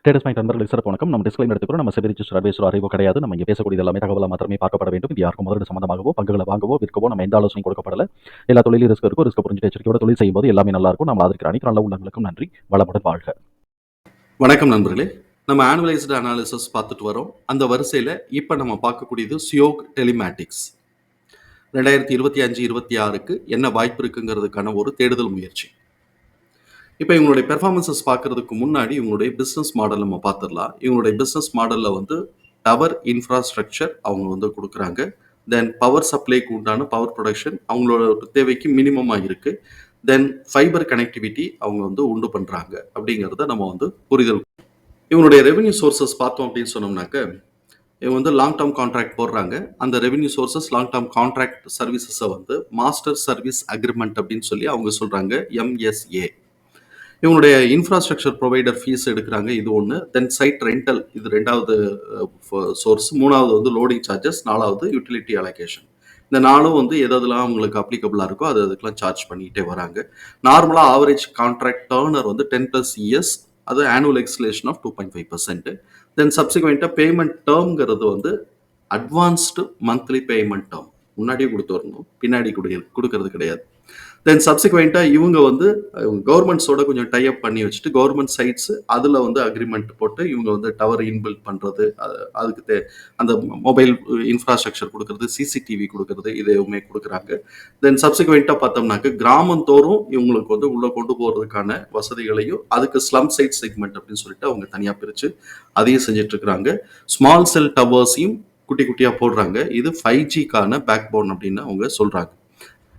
Status point நண்பர்களுக்கு சிறப்பு வணக்கம். நம்ம டிஸ்கிளைம் எடுத்துக்கிறோம் நம்ம செபி ரிஜிஸ்டர் அட்வைசர் அறிவோ கிடையாது. நம்ம இங்கே பேசக்கூடிய எல்லாமே தகவலாக மாத்திரமே பார்க்கப்பட வேண்டும். இது யாருக்கும் முதலீடு சம்பந்தமாகவோ பங்குகளை வாங்கவோ விற்கவோ நம்ம எந்த ஆலோசனை கொடுக்கப்படல. எல்லா தொழிலும் ரிஸ்க் இருக்கும் ரிஸ்க் புரிஞ்சு எச்சரிக்கையோட தொழில் செய்யும்போது எல்லாமே நல்லா இருக்கும். நம்ம ஆதரிக்கிற அனைத்து நல்ல உள்ளங்களுக்கும் நன்றி. வளமுடன் வாழ்க. வணக்கம் நண்பர்களே. நம்ம ஆனுவலைஸ்டு அனாலிசிஸ் பார்த்துட்டு வரோம். அந்த வரிசையில் இப்போ நம்ம பார்க்கக்கூடியது சியோக் டெலிமேட்டிக்ஸ் ரெண்டாயிரத்தி இருபத்தி அஞ்சு இருபத்தி ஆறுக்கு என்ன வாய்ப்பு இருக்குங்கிறதுக்கான ஒரு தேடுதல் முயற்சி. இப்போ இவங்களுடைய பெர்ஃபார்மன்சஸ் பார்க்கறதுக்கு முன்னாடி இவங்களுடைய பிஸ்னஸ் மாடல் நம்ம பார்த்துடலாம். இவங்களுடைய பிஸ்னஸ் மாடலில் வந்து டவர் இன்ஃப்ராஸ்ட்ரக்சர் அவங்க வந்து கொடுக்குறாங்க. தென் பவர் சப்ளைக்கு உண்டான பவர் ப்ரொடக்ஷன் அவங்களோட தேவைக்கு மினிமமாக இருக்குது தென் ஃபைபர் கனெக்டிவிட்டி அவங்க வந்து உண்டு பண்ணுறாங்க அப்படிங்கிறத நம்ம வந்து புரிதல். இவங்களுடைய ரெவென்யூ சோர்சஸ் பார்த்தோம் அப்படின்னு சொன்னோம்னாக்க இவங்க வந்து லாங் டேர்ம் கான்ட்ராக்ட் போடுறாங்க. அந்த revenue sources long term contract சர்வீசஸை வந்து மாஸ்டர் சர்வீஸ் அக்ரிமெண்ட் அப்படின்னு சொல்லி அவங்க சொல்கிறாங்க எம்எஸ்ஏ இவங்களுடைய இன்ஃப்ராஸ்ட்ரக்சர் ப்ரொவைடர் ஃபீஸ் எடுக்கிறாங்க இது ஒன்று தென் சைட் ரெண்டல் இது ரெண்டாவது சோர்ஸ் மூணாவது வந்து லோடிங் சார்ஜஸ் நாலாவது யூட்டிலிட்டி அலோகேஷன் இந்த நாளும் வந்து எதெல்லாம் அவங்களுக்கு அப்ளிகபிளாக இருக்கோ அது அதுக்கெலாம் சார்ஜ் பண்ணிக்கிட்டே வராங்க. நார்மலாக ஆவரேஜ் கான்ட்ராக்ட் டேர்னர் வந்து டென் ப்ளஸ் இயர்ஸ் அது annual escalation of two point five percent then சப்சிக்வெண்ட்டாக payment டேர்ம்ங்கிறது வந்து அட்வான்ஸ்டு மந்த்லி பேமெண்ட் டேர்ம் முன்னாடியே கொடுத்து வரணும். பின்னாடி கொடு கொடுக்கறது கிடையாது. தென் சப்சிக்வெண்ட்டாக இவங்க வந்து கவர்மெண்ட்ஸோட கொஞ்சம் டைப் பண்ணி வச்சுட்டு கவர்மெண்ட் சைட்ஸ் அதில் வந்து அக்ரிமெண்ட் போட்டு இவங்க வந்து டவர் இன்பில்ட் பண்ணுறது அதுக்கு தே அந்த மொபைல் இன்ஃப்ராஸ்ட்ரக்சர் கொடுக்கறது சிசிடிவி கொடுக்கறது இது கொடுக்குறாங்க. தென் சப்சிக்வெண்ட்டாக பார்த்தோம்னாக்க கிராமந்தோறும் இவங்களுக்கு வந்து உள்ளே கொண்டு போகிறதுக்கான வசதிகளையும் அதுக்கு ஸ்லம் சைட் செக்மெண்ட் அப்படின்னு சொல்லிட்டு அவங்க தனியாக பிரித்து அதையும் செஞ்சிட்ருக்குறாங்க. ஸ்மால் செல் டவர்ஸையும் குட்டி குட்டியாக போடுறாங்க. இது ஃபைவ் ஜிக்கான பேக் போன் அப்படின்னு அவங்க சொல்கிறாங்க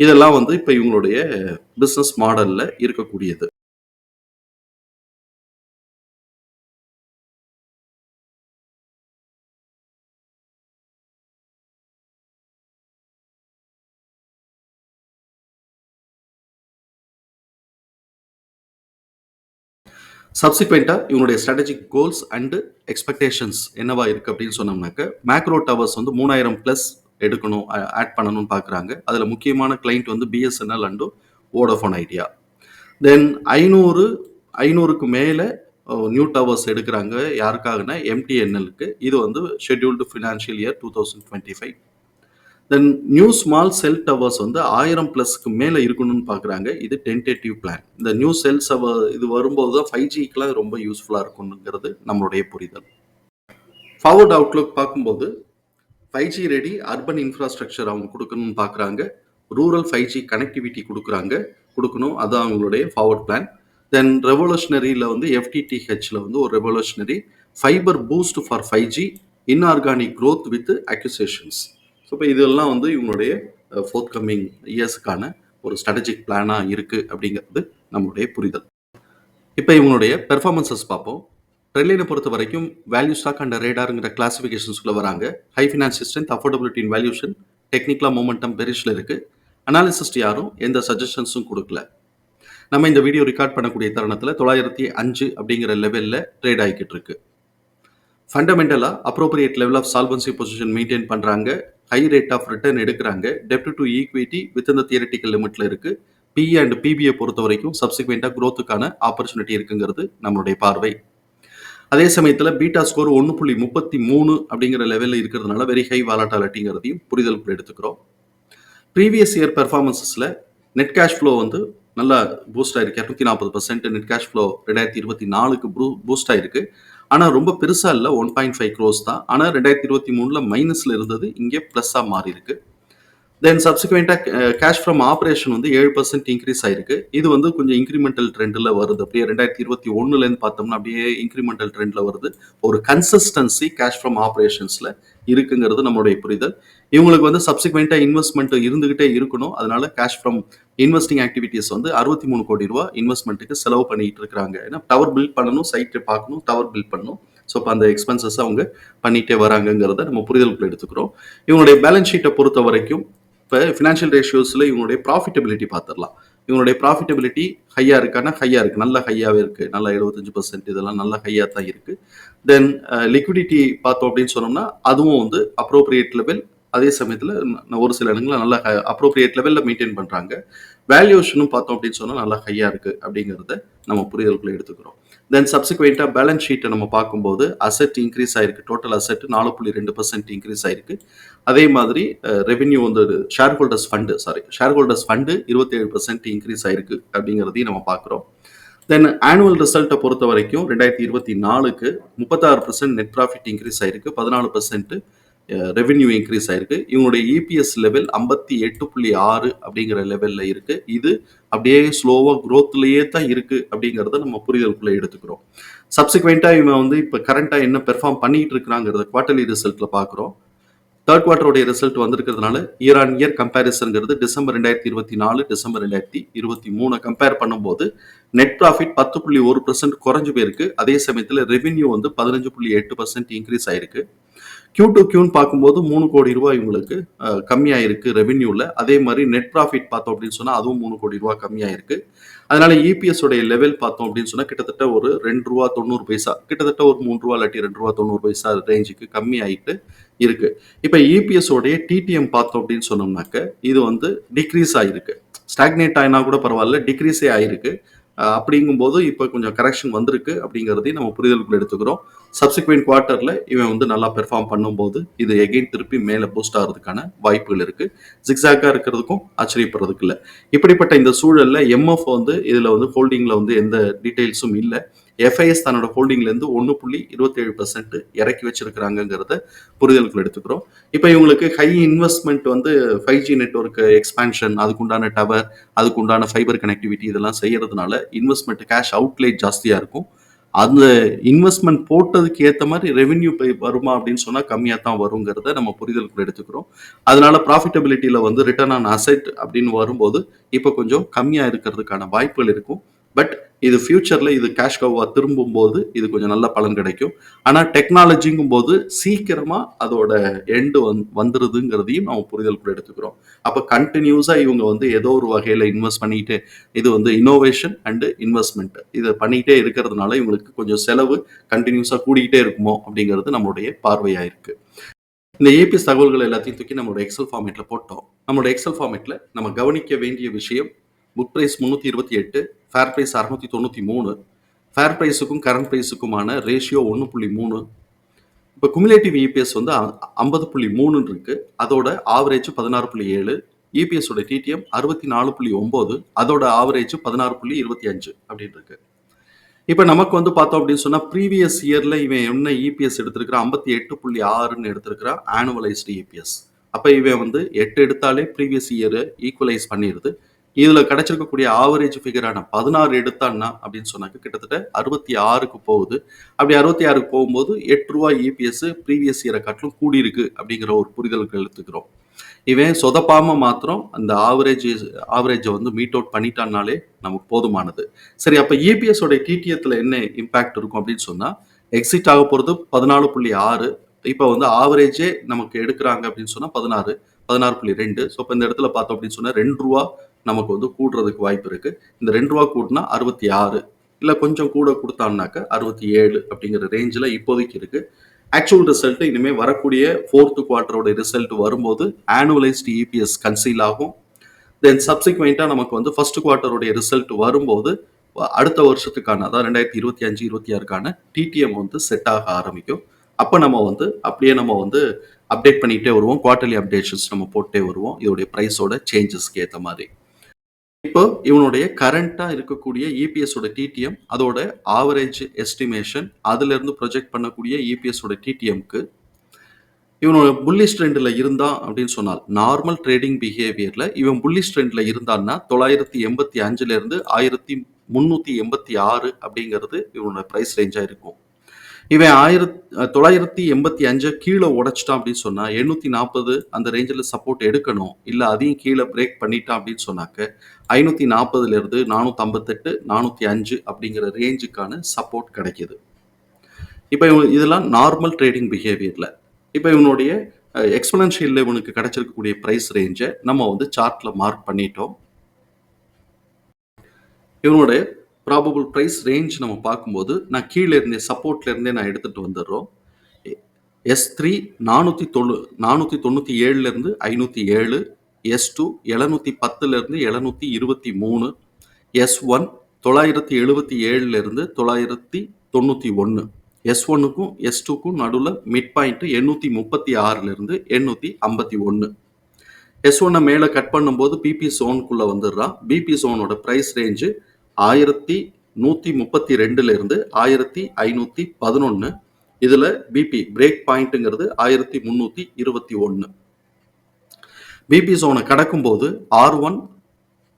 இதெல்லாம் வந்து இப்போ இவங்களுடைய பிஸ்னஸ் மாடலில் இருக்கக்கூடியது. சப்சிக்வெண்ட்டாக இவங்களுடைய ஸ்ட்ராட்டஜிக் கோல்ஸ் அண்டு எக்ஸ்பெக்டேஷன்ஸ் என்னவா இருக்குது அப்படின்னு சொன்னோம்னாக்க மேக்ரோ டவர்ஸ் வந்து மூணாயிரம் ப்ளஸ் எடுக்கணும் ஆட் பண்ணணும்னு பார்க்குறாங்க அதில் முக்கியமான கிளைண்ட் வந்து BSNL and Vodafone Idea then ஐநூறு ஐநூறுக்கு மேலே நியூ டவர்ஸ் எடுக்கிறாங்க. யாருக்காகனா எம்டிஎன்எலுக்கு இது வந்து scheduled financial year two thousand twenty five then new small cell towers வந்து ஆயிரம் ப்ளஸ்க்கு மேலே இருக்கணும்னு பார்க்குறாங்க இது டென்டேட்டிவ் பிளான் இந்த நியூ செல்ஸ் இது வரும்போது தான் ஃபைவ் ஜிக்கெலாம் ரொம்ப யூஸ்ஃபுல்லாக இருக்குங்கிறது நம்மளுடைய புரிதல். ஃபார்வர்ட் அவுட்லுக் பார்க்கும்போது five G ready urban infrastructure அவங்க கொடுக்கணும்னு பார்க்குறாங்க ரூரல் ஃபைவ் ஜி கனெக்டிவிட்டி கொடுக்குறாங்க. கொடுக்கணும். அதுதான் அவங்களுடைய ஃபார்வர்ட் பிளான் தென் ரெவல்யூஷனரியில் வந்து எஃப்டிடிஹெச்சில் வந்து ஒரு revolutionary fibre boost for five G inorganic growth with acquisitions so இப்போ இதெல்லாம் வந்து இவங்களுடைய ஃபோர்த் கம்மிங் இயர்ஸுக்கான ஒரு ஸ்ட்ராட்டஜிக் பிளானாக இருக்குது அப்படிங்கிறது நம்மளுடைய புரிதல். இப்போ இவங்களுடைய பெர்ஃபார்மன்சஸ் பார்ப்போம். ட்ரெட்லைனை பொறுத்த வரைக்கும் வேல்யூ ஸ்டாக் அண்ட் ரேடாருங்கிற கிளாசிஃபிகேஷன்ஸ்குள்ளே வராங்க. ஹை ஃபினான்ஸ் ஸ்ட்ரென்த் அஃபோர்டபிலிட்டின் வேல்யூஷன் டெக்னிக்கலாக மூமெண்டம் பெரிஷில் இருக்குது அனாலிசிஸ்ட் யாரும் எந்த சஜஷன்ஸும் கொடுக்கல. நம்ம இந்த வீடியோ ரெக்கார்ட் பண்ணக்கூடிய தருணத்தில் தொள்ளாயிரத்தி அஞ்சு அப்படிங்கிற லெவலில் ட்ரேட் ஆகிக்கிட்டு இருக்கு. ஃபண்டமெண்டலாக appropriate level of solvency position maintain பண்ணுறாங்க ஹை ரேட் ஆஃப் ரிட்டர்ன் எடுக்கிறாங்க. டெப்ட் டு ஈக்விட்டி வித் இந்த தியரட்டிக்கல் லிமிட்டில் இருக்குது பிஇ அண்ட் பிபிஐ பொறுத்த வரைக்கும் சப்சிக்வெண்ட்டாக க்ரோத்துக்கான ஆப்பர்ச்சுனிட்டி இருக்குங்கிறது நம்மளுடைய பார்வை. அதே சமயத்தில் பீட்டா ஸ்கோர் ஒன்று புள்ளி முப்பத்தி மூணு அப்படிங்கிற லெவலில் இருக்கிறதுனால வெரி ஹை வாலட்டாலிட்டிங்கிறதையும் புரிதல் எடுத்துக்கிறோம். ப்ரீவியஸ் இயர் பெர்ஃபார்மன்ஸஸில் நெட் கேஷ் ஃப்ளோ வந்து நல்லா பூஸ்ட் ஆயிருக்கு. இரநூத்தி நாற்பது பர்சன்ட் நெட் கேஷ் ஃப்ளோ ரெண்டாயிரத்தி இருபத்தி நாலுக்கு ப்ரூ பூஸ்ட் ஆயிருக்கு. ஆனால் ரொம்ப பெருசாக இல்லை ஒன் பாயிண்ட் ஃபைவ் க்ரோஸ் தான். ஆனால் ரெண்டாயிரத்தி இருபத்தி மூணில் மைனஸில் இருந்தது இங்கே ப்ளஸ்ஸாக மாறி இருக்குது தென் சப்சிக்வெண்ட்டாக கேஷ் ஃப்ரம் ஆப்ரேஷன் வந்து ஏழு பர்சன்ட் இன்க்ரீஸ் ஆயிருக்கு. இது வந்து கொஞ்சம் இன்க்ரிமெண்டல் ட்ரெண்டில் வருது. அப்படியே ரெண்டாயிரத்தி இருபத்தி ஒன்றுலேருந்து பார்த்தோம்னா அப்படியே இன்க்ரிமெண்டல் ட்ரெண்டில் வருது. ஒரு கன்சிஸ்டன்சி கேஷ் ஃப்ரம் ஆப்ரேஷன்ஸில் இருக்குங்கிறது நம்மளுடைய புரிதல். இவங்களுக்கு வந்து சப்சிக்வெண்ட்டாக இன்வெஸ்ட்மெண்ட் இருந்துகிட்டே இருக்கணும். அதனால கேஷ் ஃப்ரம் இன்வெஸ்டிங் ஆக்டிவிட்டீஸ் வந்து அறுபத்தி மூணு கோடி ரூபா இன்வெஸ்ட்மெண்ட்டுக்கு செலவு பண்ணிட்டு இருக்காங்க ஏன்னா டவர் பில்ட் பண்ணணும் சைட்டை பார்க்கணும் டவர் பில்ட் பண்ணணும். ஸோ இப்போ அந்த எக்ஸ்பென்சஸ் அவங்க பண்ணிகிட்டே வராங்கங்கிறத நம்ம புரிதலுக்குள்ள எடுத்துக்கிறோம். இவங்களுடைய பேலன்ஸ் ஷீட்டை பொறுத்த வரைக்கும் இப்போ ஃபினான்ஷியல் ரேஷியோஸில் இவங்களுடைய ப்ராஃபிட்டபிலிட்டி பார்த்துடலாம் இவங்களுடைய ப்ராஃபிட்டபிலிட்டி ஹையாக இருக்கானா ஹையாக இருக்குது நல்ல ஹையாகவே இருக்குது நல்ல எழுபத்தஞ்சு பர்சன்ட் இதெல்லாம் நல்ல ஹையாக தான் இருக்குது தென் லிக்விடிட்டி பார்த்தோம் அப்படின்னு சொன்னோம்னா அதுவும் வந்து அப்ரோப்ரியேட் லெவல் அதே சமயத்தில் ஒரு சில இடங்களில் நல்ல அப்ரோப்ரியேட் லெவலில் மெயின்டைன் பண்ணுறாங்க வேல்யூஷனும் பார்த்தோம் அப்படின்னு சொன்னால் நல்லா ஹையாக இருக்குது அப்படிங்கிறத நம்ம புரிதலுக்குள்ளே எடுத்துக்கிறோம். தென் சப்சிக்வெண்ட்டாக பேலன்ஸ் ஷீட்டை நம்ம பார்க்கும்போது அசெட் இன்க்ரீஸ் ஆயிருக்கு. டோட்டல் அசெட் நாலு புள்ளி ரெண்டு பர்சன்ட் இன்க்ரீஸ் ஆயிருக்கு. அதே மாதிரி ரெவென்யூ வந்து shareholders fund sorry shareholders fund இருபத்தேழு பர்சன்ட் இன்க்ரீஸ் ஆயிருக்கு அப்படிங்கிறதையும் நம்ம பார்க்குறோம். தென் ஆனுவல் ரிசல்ட்டை பொறுத்த வரைக்கும் ரெண்டாயிரத்தி இருபத்தி நாலுக்கு முப்பத்தாறு பர்சன்ட் நெட் ப்ராஃபிட் இன்க்ரீஸ் ஆயிருக்கு. பதினாலு பர்சன்ட் ரெவென்யூ இன்க்ரீஸ் ஆயிருக்கு. இவங்களுடைய இபிஎஸ் லெவல் ஐம்பத்தி எட்டு புள்ளி ஆறு அப்படிங்கிற லெவலில் இருக்கு. இது அப்படியே ஸ்லோவாக க்ரோத்லேயே தான் இருக்கு அப்படிங்கிறத நம்ம புரிதலுக்குள்ளே எடுத்துக்கிறோம். சப்சிக்வெண்ட்டாக இவன் வந்து இப்போ கரண்ட்டாக என்ன பெர்ஃபார்ம் பண்ணிட்டு இருக்கிறாங்கிறத குவார்டர்லி ரிசல்ட்ல பார்க்குறோம் தேர்ட் குவார்டருடைய ரிசல்ட் வந்திருக்கிறதுனால இயர் ஆன் இயர் கம்பேரிசன்ங்கிறது டிசம்பர் ரெண்டாயிரத்தி இருபத்தி நாலு டிசம்பர் ரெண்டாயிரத்தி இருபத்தி மூணு கம்பேர் பண்ணும்போது நெட் ப்ராஃபிட் பத்து புள்ளி ஒரு பர்சன்ட் குறைஞ்சு போயிருக்கு. அதே சமயத்தில் ரெவென்யூ வந்து பதினஞ்சு புள்ளி எட்டு பர்சன்ட் இன்க்ரீஸ் ஆயிருக்கு. கியூ டு கியூன்னு பார்க்கும்போது மூணு கோடி ரூபாய் இவங்களுக்கு கம்மியாக கம்மியாயிருக்கு ரெவென்யூவில் அதே மாதிரி நெட் ப்ராஃபிட் பார்த்தோம் அப்படின்னு சொன்னால் அதுவும் மூணு கோடி ரூபாய் கம்மியாயிருக்கு. அதனால இபிஎஸ் உடைய லெவல் பார்த்தோம் அப்படின்னு சொன்னால் கிட்டத்தட்ட ஒரு ரெண்டு ரூபா தொண்ணூறு பைசா கிட்டத்தட்ட ஒரு மூணு ரூபா இல்லாட்டி ரெண்டு ரூபா தொண்ணூறு பைசா ரேஞ்சுக்கு கம்மி ஆயிட்டு இருக்கு. இப்போ இபிஎஸ் உடைய டிடிஎம் பார்த்தோம் அப்படின்னு சொன்னோம்னாக்க இது வந்து டிக்ரீஸ் ஆயிருக்கு. ஸ்டாக்னேட் ஆயினா கூட பரவாயில்ல டிக்ரீஸே ஆயிருக்கு. அப்படிங்கும்போது இப்போ கொஞ்சம் கரெக்ஷன் வந்திருக்கு அப்படிங்கிறதையும் நம்ம புரிதலுக்குள்ள எடுத்துக்கிறோம். சப்சிக்வெண்ட் குவார்ட்டரில் இவன் வந்து நல்லா பெர்ஃபார்ம் பண்ணும்போது இது எகெயின் திருப்பி மேலே பூஸ்ட் ஆகிறதுக்கான வாய்ப்புகள் இருக்குது ஜிக்ஸாக்காக இருக்கிறதுக்கும் ஆச்சரியப்படுறதுக்கு இல்லை. இப்படிப்பட்ட இந்த சூழலில் எம்எஃப் வந்து இதில் வந்து ஹோல்டிங்கில் வந்து எந்த டீட்டெயில்ஸும் இல்லை. எஃப்ஐஎஸ் தன்னோட ஹோல்டிங்லேருந்து ஒன்று புள்ளி இருபத்தேழு பர்சன்ட் இறக்கி வச்சிருக்கிறாங்கிறத புரிதலுக்குள் எடுத்துக்கிறோம். இப்போ இவங்களுக்கு ஹை இன்வெஸ்ட்மெண்ட் வந்து ஃபைவ் ஜி நெட்ஒர்க் எக்ஸ்பான்ஷன் அதுக்குண்டான டவர் அதுக்குண்டான ஃபைபர் கனெக்டிவிட்டி இதெல்லாம் செய்யறதுனால இன்வெஸ்ட்மெண்ட் கேஷ் அவுட்லே ஜாஸ்தியாக இருக்கும். அந்த இன்வெஸ்ட்மெண்ட் போட்டதுக்கு ஏற்ற மாதிரி ரெவென்யூ போய் வருமா அப்படின்னு சொன்னால் கம்மியாக தான் வருங்கிறத நம்ம புரிதலுக்குள்ள எடுத்துக்கிறோம். அதனால ப்ராஃபிட்டபிலிட்டியில் வந்து ரிட்டர்ன் ஆன் அசெட் அப்படின்னு வரும்போது இப்போ கொஞ்சம் கம்மியாக இருக்கிறதுக்கான வாய்ப்புகள் இருக்கும். பட் இது ஃபியூச்சரில் இது கேஷ் கவ்வா திரும்பும் போது இது கொஞ்சம் நல்ல பலன் கிடைக்கும். ஆனால் டெக்னாலஜிங்கும் போது சீக்கிரமாக அதோட எண்டு வந் வந்துருதுங்கிறதையும் நம்ம புரிதலுக்குள்ள எடுத்துக்கிறோம். அப்போ கண்டினியூஸாக இவங்க வந்து ஏதோ ஒரு வகையில் இன்வெஸ்ட் பண்ணிட்டு இது வந்து இன்னோவேஷன் அண்ட் இன்வெஸ்ட்மெண்ட் இதை பண்ணிக்கிட்டே இருக்கிறதுனால இவங்களுக்கு கொஞ்சம் செலவு கண்டினியூஸாக கூடிக்கிட்டே இருக்குமோ அப்படிங்கிறது நம்மளுடைய பார்வையாக இருக்குது இந்த ஏபிஎஸ் தகவல்கள் எல்லாத்தையும் தூக்கி நம்மளோட எக்ஸல் ஃபார்மேட்டில் போட்டோம். நம்மளோட எக்ஸல் ஃபார்மேட்டில் நம்ம கவனிக்க வேண்டிய விஷயம் புக் ப்ரைஸ் முந்நூற்றி இருபத்தி எட்டு ஃபேர் ப்ரைஸ் அறுநூத்தி தொண்ணூற்றி மூணு ஃபேர் ப்ரைஸுக்கும் கரண்ட் ப்ரைஸுக்குமான ரேஷியோ ஒன்று புள்ளி மூணு. இப்போ குமுலேட்டிவ் இபிஎஸ் வந்து ஐம்பது புள்ளி மூணுன்னு இருக்கு. அதோட ஆவரேஜ் பதினாறு புள்ளி ஏழு இபிஎஸோட டிடிஎம் அறுபத்தி நாலு புள்ளி ஒம்பது அதோட ஆவரேஜ் பதினாறு புள்ளி இருபத்தி அஞ்சு அப்படின்னு இருக்கு. இப்போ நமக்கு வந்து பார்த்தோம் அப்படின்னு சொன்னால் ப்ரீவியஸ் இயரில் இவன் என்ன இபிஎஸ் எடுத்திருக்கிறான்? ஐம்பத்தி எட்டு புள்ளி ஆறுன்னு எடுத்திருக்கிறான் ஆனுவலைஸ்டு இபிஎஸ் அப்போ இவன் வந்து எட்டு எடுத்தாலே ப்ரீவியஸ் இயரை ஈக்குவலைஸ் பண்ணிடுது. இதுல கிடைச்சிருக்கக்கூடிய ஆவரேஜ் ஃபிகரான பதினாறு எடுத்தான்னா அப்படின்னு சொன்னாக்க கிட்டத்தட்ட அறுபத்தி ஆறுக்கு போகுது. அப்படி அறுபத்தி ஆறுக்கு போகும்போது எட்டு ரூபாய் இபிஎஸ் ப்ரீவியஸ் இயரை காட்டிலும் கூடியிருக்கு அப்படிங்கிற ஒரு புரிதலுக்கு எடுத்துக்கிறோம். இவன் சொதப்பாம மாத்திரம் அந்த ஆவரேஜ் ஆவரேஜை வந்து மீட் அவுட் பண்ணிட்டான்னாலே நமக்கு போதுமானது. சரி அப்ப இபிஎஸ் உடைய டிடிஎத்துல என்ன இம்பாக்ட் இருக்கும் அப்படின்னு சொன்னா எக்ஸிட் ஆக போறது பதினாலு புள்ளி ஆறு. இப்போ வந்து ஆவரேஜே நமக்கு எடுக்கிறாங்க அப்படின்னு சொன்னா பதினாறு பதினாறு புள்ளி ரெண்டு. ஸோ இப்போ இந்த இடத்துல பார்த்தோம் அப்படின்னு சொன்னால் ரெண்டு ரூபா நமக்கு வந்து கூடுறதுக்கு வாய்ப்பு இருக்குது இந்த ரெண்டு ரூபா கூட்டினா அறுபத்தி ஆறு. இல்லை கொஞ்சம் கூட கொடுத்தான்னாக்க அறுபத்தி ஏழு அப்படிங்கிற ரேஞ்சில் இப்போதைக்கு இருக்குது ஆக்சுவல் ரிசல்ட் இனிமேல் வரக்கூடிய ஃபோர்த்து குவார்ட்டரோட ரிசல்ட் வரும்போது ஆனுவலைஸ்டு இபிஎஸ் கன்சீல் ஆகும். தென் சப்சிக்வெண்ட்டாக நமக்கு வந்து ஃபர்ஸ்ட் குவார்ட்டருடைய ரிசல்ட் வரும்போது அடுத்த வருஷத்துக்கான அதாவது ரெண்டாயிரத்தி இருபத்தி அஞ்சு இருபத்தி ஆறுக்கான டிடிஎம் வந்து செட் ஆக ஆரம்பிக்கும். அப்போ நம்ம வந்து அப்படியே நம்ம வந்து அப்டேட் பண்ணிக்கிட்டே வருவோம். குவார்ட்டர்லி அப்டேஷன்ஸ் நம்ம போட்டே வருவோம். இதோடைய ப்ரைஸோட சேஞ்சஸ்க்கு ஏற்ற மாதிரி. இப்போ இவனுடைய கரண்டா இருக்கக்கூடிய இபிஎஸ் ஓட டிடிஎம் அதோட ஆவரேஜ் எஸ்டிமேஷன் அதுல இருந்து ப்ரொஜெக்ட் பண்ணக்கூடிய இபிஎஸ் ஓட டிடிஎம்க்கு இவனோட புல்லிஷ் ட்ரெண்டில் இருந்தான் அப்படின்னு சொன்னால் நார்மல் ட்ரேடிங் பிஹேவியர்ல இவன் புல்லிஷ் ட்ரெண்டில் இருந்தான்னா தொள்ளாயிரத்தி எண்பத்தி அஞ்சுல இருந்து ஆயிரத்தி முந்நூற்றி எண்பத்தி ஆறு அப்படிங்கிறது இவனோட ப்ரைஸ் ரேஞ்சாக இருக்கும். இவன் ஆயிரத் தொள்ளாயிரத்தி எண்பத்தி அஞ்சை கீழே உடைச்சிட்டான் அப்படின்னு சொன்னா எண்ணூத்தி நாற்பது அந்த ரேஞ்சில் சப்போர்ட் எடுக்கணும். இல்லை அதையும் கீழே பிரேக் பண்ணிட்டான் அப்படின்னு சொன்னாக்க ஐநூத்தி நாற்பதுல இருந்து நானூத்தி ஐம்பத்தெட்டு நானூத்தி அஞ்சு அப்படிங்கிற ரேஞ்சுக்கான சப்போர்ட் கிடைக்கிது. இப்போ இவன் இதெல்லாம் நார்மல் ட்ரேடிங் பிஹேவியர்ல இப்போ இவனுடைய எக்ஸ்பனன்ஷியல்ல இவனுக்கு கிடைச்சிருக்கக்கூடிய ப்ரைஸ் ரேஞ்சை நம்ம வந்து சார்ட்டில் மார்க் பண்ணிட்டோம். இவனுடைய ப்ராபபிள் ப்ரைஸ் ரேஞ்ச் நம்ம பார்க்கும்போது நான் கீழே இருந்தே சப்போர்ட்லேருந்தே நான் எடுத்துகிட்டு வந்துடுறோம். எஸ் த்ரீ நானூற்றி தொண்ணூ நானூற்றி தொண்ணூற்றி ஏழுலேருந்து ஐநூற்றி ஏழு எஸ் டூ எழுநூற்றி பத்துலேருந்து எழுநூற்றி இருபத்தி மூணு எஸ் ஒன் தொள்ளாயிரத்தி எழுபத்தி ஏழுலேருந்து தொள்ளாயிரத்தி தொண்ணூற்றி ஒன்று. எஸ் ஒன்னுக்கும் எஸ் டூக்கும் நடுவில் மிட் பாயிண்ட்டு எண்ணூற்றி முப்பத்தி ஆறுலேருந்து எண்ணூற்றி ஐம்பத்தி ஒன்று. எஸ் ஒன்னை மேலே கட் பண்ணும்போது பிபி சோனுக்குள்ளே வந்துடுறான். பிபி சோனோட ப்ரைஸ் ரேஞ்சு ஆயிரத்தி நூற்றி முப்பத்தி ரெண்டுலேருந்து ஆயிரத்தி ஐநூற்றி பதினொன்று இதில் பிபி பிரேக் பாயிண்ட்டுங்கிறது ஆயிரத்தி முந்நூற்றி இருபத்தி ஒன்று பிபி சோனை கடக்கும்போது ஆர் ஒன்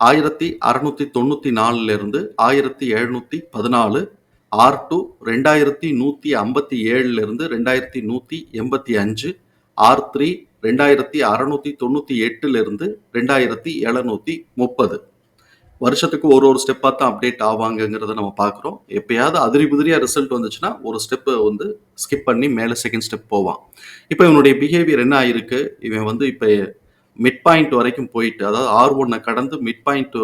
ஆயிரத்தி அறநூற்றி தொண்ணூற்றி நாலுலேருந்து ஆயிரத்தி எழுநூற்றி பதினாலு. ஆர் டூ ரெண்டாயிரத்தி நூற்றி ஐம்பத்தி ஏழுலேருந்து ரெண்டாயிரத்தி நூற்றி எண்பத்தி அஞ்சு. ஆர் த்ரீ ரெண்டாயிரத்தி அறநூற்றி தொண்ணூற்றி எட்டுலேருந்து ரெண்டாயிரத்தி எழுநூற்றி முப்பது. வருஷத்துக்கு ஒரு ஒரு ஸ்டெப்பாக தான் அப்டேட் ஆவாங்கங்கிறத நம்ம பார்க்குறோம். எப்பயாவது அதிரி புதிரியாக ரிசல்ட் வந்துச்சுன்னா ஒரு ஸ்டெப்பை வந்து ஸ்கிப் பண்ணி மேலே செகண்ட் ஸ்டெப் போவான். இப்போ இவனுடைய பிஹேவியர் என்ன ஆயிருக்கு? இவன் வந்து இப்போ மிட் பாயிண்ட் வரைக்கும் போயிட்டு அதாவது ஆர் ஒன்னை கடந்து மிட் பாயிண்ட்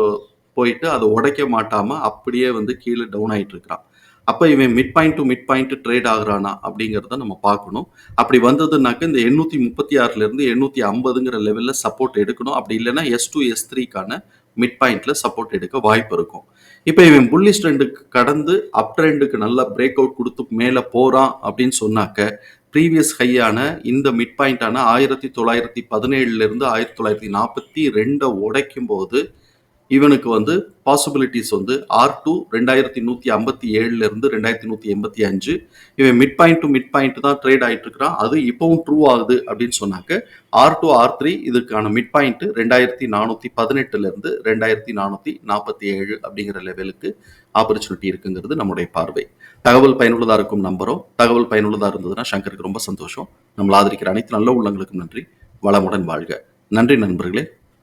போயிட்டு அதை உடைக்க மாட்டாமல் அப்படியே வந்து கீழே டவுன் ஆகிட்டு இருக்கிறான். அப்போ இவன் mid point to mid point trade ஆகுறானா அப்படிங்கிறத நம்ம பார்க்கணும். அப்படி வந்ததுனாக்க இந்த எண்ணூற்றி முப்பத்தி ஆறுலேருந்து எண்ணூற்றி ஐம்பதுங்கிற லெவலில் சப்போர்ட் எடுக்கணும். அப்படி இல்லைன்னா எஸ் டூ எஸ் த்ரீக்கான மிட் பாயிண்ட்ல சப்போர்ட் எடுக்க வாய்ப்பு இருக்கும். இப்போ இவன் புல்லிஷ் ட்ரெண்டுக்கு கடந்து அப் ட்ரெண்டுக்கு நல்லா பிரேக் அவுட் கொடுத்து மேலே போகிறான் அப்படின்னு சொன்னாக்க ப்ரீவியஸ் ஹையான இந்த மிட் பாயிண்டான ஆயிரத்தி தொள்ளாயிரத்தி பதினேழுலேருந்து ஆயிரத்தி தொள்ளாயிரத்தி நாற்பத்தி ரெண்டை உடைக்கும் போது இவனுக்கு வந்து பாசிபிலிட்டிஸ் வந்து ஆர் டூ ரெண்டாயிரத்தி நூற்றி ஐம்பத்தி ஏழுலேருந்து ரெண்டாயிரத்தி நூற்றி எண்பத்தி அஞ்சு. இவன் mid point to mid point தான் ட்ரேட் ஆகிட்டு இருக்கிறான் அது இப்போவும் ட்ரூ ஆகுது அப்படின்னு சொன்னாக்க ஆர் டூ ஆர் த்ரீ இதுக்கான மிட் பாயிண்ட் ரெண்டாயிரத்தி நானூற்றி பதினெட்டுலேருந்து ரெண்டாயிரத்தி நானூற்றி நாற்பத்தி ஏழு அப்படிங்கிற லெவலுக்கு ஆப்பர்ச்சுனிட்டி இருக்குங்கிறது நம்முடைய பார்வை. தகவல் பயனுள்ளதாக இருக்கும் நம்பரும் தகவல் பயனுள்ளதாக இருந்ததுன்னா சங்கருக்கு ரொம்ப சந்தோஷம். நம்மளை ஆதரிக்கிற அனைத்து நல்ல உள்ளங்களுக்கும் நன்றி. வளமுடன் வாழ்க. நன்றி நண்பர்களே.